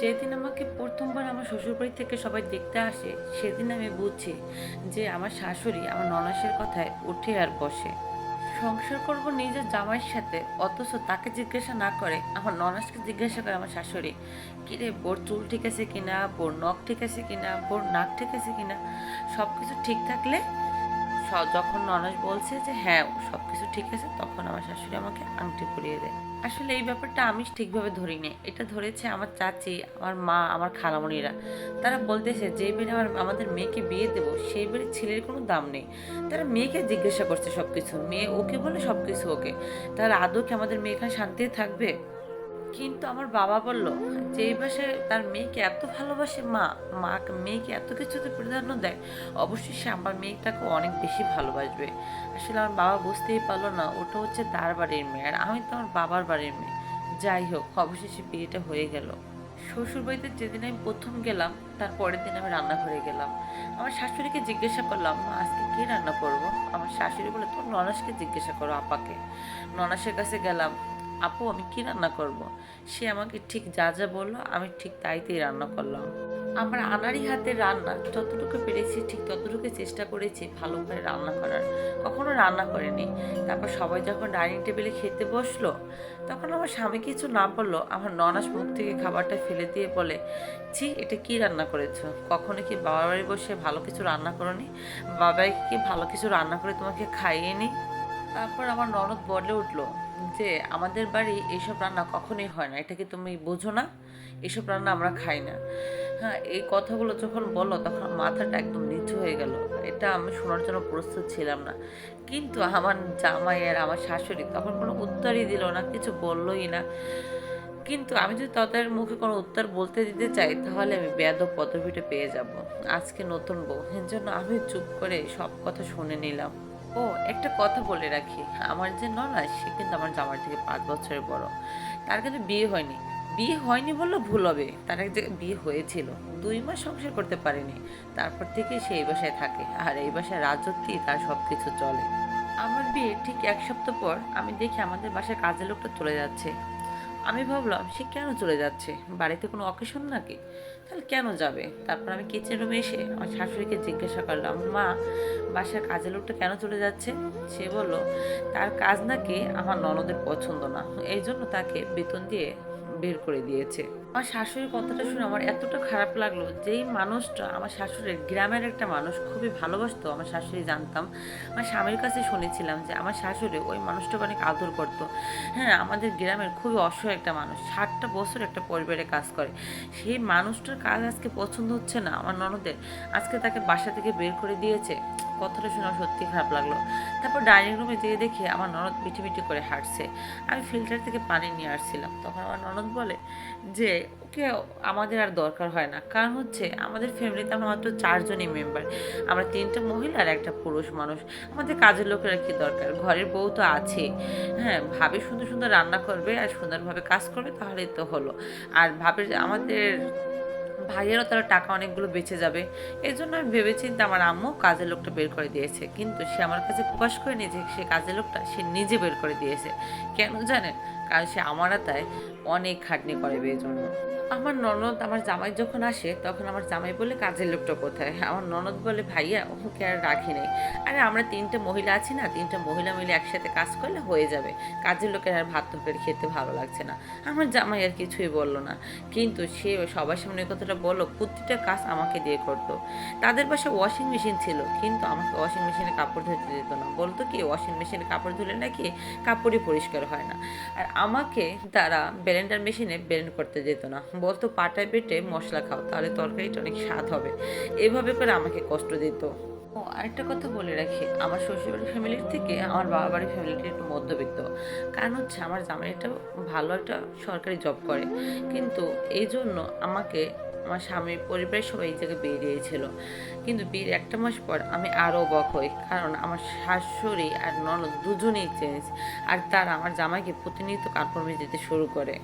যেদিন আমাকে প্রথমবার আমার শ্বশুরবাড়ি থেকে সবাই দেখতে আসে, সেদিন আমি বুঝছি যে আমার শাশুড়ি আমার ননাসের কথায় উঠে আর বসে। সংসার করব নিজের জামাইয়ের সাথে, অথচ তাকে জিজ্ঞাসা না করে আমার ননাসকে জিজ্ঞাসা করে আমার শাশুড়ি, কিরে, বোর চুল ঠিক আছে কিনা? বোর নখ ঠিক আছে কিনা? বোর নাক ঠিক আছে কিনা? সব কিছু ঠিক থাকলে? যখন ননাস বলছে যে হ্যাঁ সব কিছু ঠিক আছে, তখন আমার শাশুড়ি আমাকে আংটি পরিয়ে দেয়। আসলে এই ব্যাপারটা আমি ঠিকভাবে ধরিনি। এটা ধরেছে আমার চাচি, আমার মা, আমার খালামণিরা। তারা বলতেছে, যে বেড়ে আমার, আমাদের মেয়েকে বিয়ে দেবো সেই বেড়ে ছেলের কোনো দাম নেই। তারা মেয়েকে জিজ্ঞাসা করছে সব কিছু মেয়ে ওকে বলে সব কিছু ওকে। তাহলে আদৌ কি আমাদের মেয়ে এখানে শান্তিতে থাকবে? কিন্তু আমার বাবা বলল যে এই বাসায় তার মেয়েকে এত ভালোবাসে, মা মা মেয়েকে এত কিছুতে প্রাধান্য দেয়, অবশ্যই সে আমার মেয়েটাকে অনেক বেশি ভালোবাসবে। আসলে আমার বাবা বুঝতেই পারল না, ওটা হচ্ছে তার বাড়ির মেয়ে আর আমি তো আমার বাবার বাড়ির মেয়ে। যাই হোক, অবশেষে বিয়েটা হয়ে গেল। শ্বশুরবাড়িতে যেদিন আমি প্রথম গেলাম, তার পরের দিন আমি রান্নাঘরে গেলাম। আমার শাশুড়িকে জিজ্ঞাসা করলাম মা আজকে কী রান্না করব? আমার শাশুড়ি বলে, তোর ননাসকে জিজ্ঞাসা করো আপাকে। ননাসের কাছে গেলাম আপু, আমি কি রান্না করব। সে আমাকে ঠিক যা যা বলল, আমি ঠিক তাইতেই রান্না করলাম। আমার আনারি হাতের রান্না যতটুকু পেরেছি, ঠিক ততটুকু চেষ্টা করেছি ভালো করে রান্না করার। কখনো রান্না করেনি। তারপর সবাই যখন ডাইনিং টেবিলে খেতে বসল, তখন আমার স্বামী কিছু না বলল আমার ননাস মুখ থেকে খাবারটা ফেলে দিয়ে বলে, ছি, এটা কি রান্না করেছ? কখনো কি বাবার বাড়ি বসে ভালো কিছু রান্না করনি? বাবাই কি ভালো কিছু রান্না করে তোমাকে খাইয়ে নি? তারপর আমার ননদ বলে উঠল যে আমাদের বাড়ি এইসব রান্না কখনোই হয় না। এটা কি তুমি বোঝো না? এসব রান্না আমরা খাই না। হ্যাঁ এই কথাগুলো যখন বলল তখন মাথাটা একদম নিচু হয়ে গেল। এটা আমি শোনার জন্য প্রস্তুত ছিলাম না। কিন্তু আমার জামাই আর আমার শাশুড়ি তখন কোনো উত্তরই দিল না, কিছু বললোই না। কিন্তু আমি যদি তাদের মুখে কোনো উত্তর বলতে দিতে চাই, তাহলে আমি বেয়াদব পদবিটা পেয়ে যাব। আজকে নতুন বউ। এর জন্য আমি চুপ করে সব কথা শুনে নিলাম। ও, একটা কথা বলে রাখি। আমার যে ননা সে কিন্তু আমার জামার থেকে পাঁচ বছরের বড়। তার কিন্তু বিয়ে হয়নি। বিয়ে হয়নি বললে ভুল হবে। তার এক জায়গায় বিয়ে হয়েছিল। দুই মাস সংসার করতে পারেনি। তারপর থেকে সে এই বাসায় থাকে। আর এই বাসায় রাজত্বই তার সব কিছু চলে। আমার বিয়ে ঠিক এক সপ্তাহ পর আমি দেখি আমাদের বাসায় কাজের লোকটা চলে যাচ্ছে। আমি ভাবলাম, সে কেন চলে যাচ্ছে? বাড়িতে কোনো অকেশন নাকি? তাহলে কেন যাবে? তারপর আমি কিচেন রুমে এসে আমার শাশুড়িকে জিজ্ঞাসা করলাম, মা, বাসার কাজের লোকটা কেন চলে যাচ্ছে? সে বলল, তার কাজ নাকি আমার ননদের পছন্দ না। এই জন্য তাকে বেতন দিয়ে বের করে দিয়েছে। আমার শাশুড়ির কথাটা শুনে আমার এতটা খারাপ লাগল যেই মানুষটা আমার শাশুড়ির গ্রামের একটা মানুষ, খুবই ভালোবাসতো, আমার শাশুড়ি জানতাম। আমার স্বামীর কাছে শুনেছিলাম যে আমার শাশুড়ি ওই মানুষটাকে অনেক আদর করতো। হ্যাঁ আমাদের গ্রামের খুবই অসহায় একটা মানুষ, ষাটটা বছর একটা পরিবারে কাজ করে। সেই মানুষটার কাজ আজকে পছন্দ হচ্ছে না। আমার ননদের আজকে তাকে বাসা থেকে বের করে দিয়েছে। কথাটা শুনে সত্যি খারাপ লাগল। তারপর ডাইনিং রুমে যেয়ে দেখি আমার ননদ মিটি মিটি করে হাঁটছে। আমি ফিল্টার থেকে পানি নিয়ে আসছিলাম। তখন আমার ননদ বলে যে, ওকে, আমাদের আর দরকার হয় না। কারণ হচ্ছে আমাদের ফ্যামিলিতে আমরা মাত্র চারজনই মেম্বার আমরা তিনটা মহিলা আর একটা পুরুষ মানুষ। আমাদের কাজের লোকেরা কি দরকার? ঘরের বউ তো আছে। হ্যাঁ ভাবে সুন্দর সুন্দর রান্না করবে আর সুন্দরভাবে কাজ করবে, তাহলেই তো হলো। আর ভাবে আমাদের ভাইয়েরও তার টাকা অনেকগুলো বেঁচে যাবে। এই জন্য আমি ভেবেচিন্তে আমার আম্মু কাজের লোকটা বের করে দিয়েছে। কিন্তু সে আমার কাছে প্রকাশ করেনি যে সে কাজের লোকটা, সে নিজে বের করে দিয়েছে। কেন জানেন? কারণ সে আমার আতায় অনেক খাটনি করে জন্য আমার ননদ আমার জামাই যখন আসে, তখন আমার জামাই বলে, কাজের লোকটা কোথায়? আমার ননদ বলে, ভাইয়া, ওকে আর রাখি নেই। আরে, আমরা তিনটে মহিলা আছি না, তিনটে মহিলা মিলে একসাথে কাজ করলে হয়ে যাবে। কাজের লোকের আর ভাত তরকারি খেতে ভালো লাগছে না। আমার জামাই আর কিছুই বলল না। কিন্তু সে সবার সামনে কথাটা বলল, প্রতিটা কাজ আমাকে দিয়ে করতো। তাদের পাশে ওয়াশিং মেশিন ছিল, কিন্তু আমাকে ওয়াশিং মেশিনে কাপড় ধুতে দিত না। বলতো কি ওয়াশিং মেশিনে কাপড় ধুলে নাকি কাপড়ই পরিষ্কার হয় না। আর আমাকে তারা ব্লেন্ডার মেশিনে ব্লেন্ড করতে দিত না। বলতো, পাটায় বেটে মশলা খাও, তাহলে তরকারিটা অনেক স্বাদ হবে। এভাবে করে আমাকে কষ্ট দিত। ও, আরেকটা কথা বলে রাখি, আমার শ্বশুরবাড়ির ফ্যামিলির থেকে আমার বাবা বাড়ির ফ্যামিলিটা একটু মধ্যবিত্ত। কারণ হচ্ছে আমার জামাইটা ভালো একটা সরকারি জব করে। কিন্তু এই জন্য আমাকে, আমার স্বামীর পরিবারের সবাই এই জায়গায় বিয়ে দিয়েছিল। কিন্তু বিয়ের একটা মাস পর আমি আরও অবাক হই, কারণ আমার শাশুড়ি আর ননদ দুজনেই চেঞ্জ। আর তারা আমার জামাইকে প্রতিনিয়ত কাপড় দিতে শুরু করে।